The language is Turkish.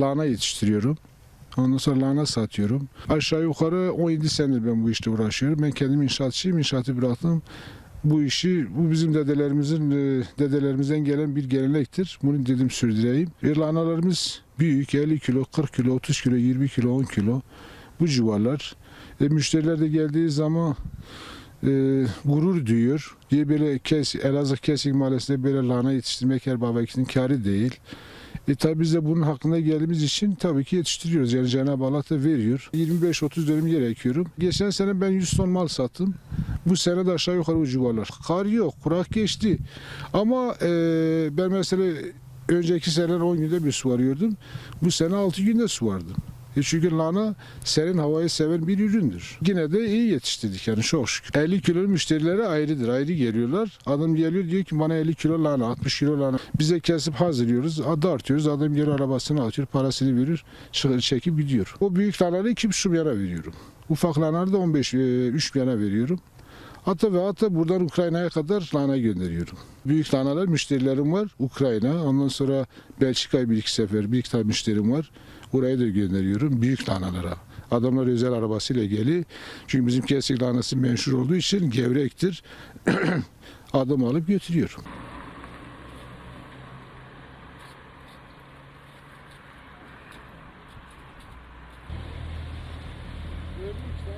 lahana yetiştiriyorum. Ondan sonra lahana satıyorum. Aşağı yukarı 17 senedir ben bu işte uğraşıyorum. Ben kendim inşaatçıyım. İnşaatı bıraktım. Bu işi, bu bizim dedelerimizin, e, dedelerimizden gelen bir gelenektir. Bunu dedim sürdüreyim. E, lahanalarımız büyük, 50 kilo, 40 kilo, 30 kilo, 20 kilo, 10 kilo. Bu civarlar. E, müşteriler de geldiği zaman e, gurur duyuyor. Diye böyle kes, Elazığ Kesik Mahallesi'nde böyle lahana yetiştirmek her babakinin kârı değil. E tabi biz de bunun hakkında geldiğimiz için tabii ki yetiştiriyoruz. Yani Cenab-ı Allah da veriyor. 25-30 dönüm yer ekiyorum. Geçen sene ben 100 ton mal sattım. Bu sene de aşağı yukarı o civarlar. Kar yok, kurak geçti. Ama e, ben mesela önceki sene 10 günde bir su arıyordum. Bu sene 6 günde su vardım. E çünkü lahana serin havayı seven bir üründür. Yine de iyi yetiştirdik yani çok şükür. 50 kilo müşterilere ayrıdır. Ayrı geliyorlar. Adam geliyor diyor ki bana 50 kilo lahana, 60 kilo lahana. Bize kesip hazırlıyoruz. Adı artıyoruz. Adam geliyor arabasını atıyor, parasını verir, çıkır çekip gidiyor. O büyük lahanaları 2,5 milyara veriyorum. Ufak lahanaları da 15, e, 3 milyara veriyorum. Hatta ve hatta buradan Ukrayna'ya kadar lahana gönderiyorum. Büyük lahanalar müşterilerim var. Ukrayna, ondan sonra Belçika'ya bir iki sefer bir iki tane müşterim var. Buraya da gönderiyorum büyük lanalara. Adamlar özel arabasıyla geli. Çünkü bizim kesik lanası meşhur olduğu için gevrektir. Adam alıp götürüyorum. Gördüm işte.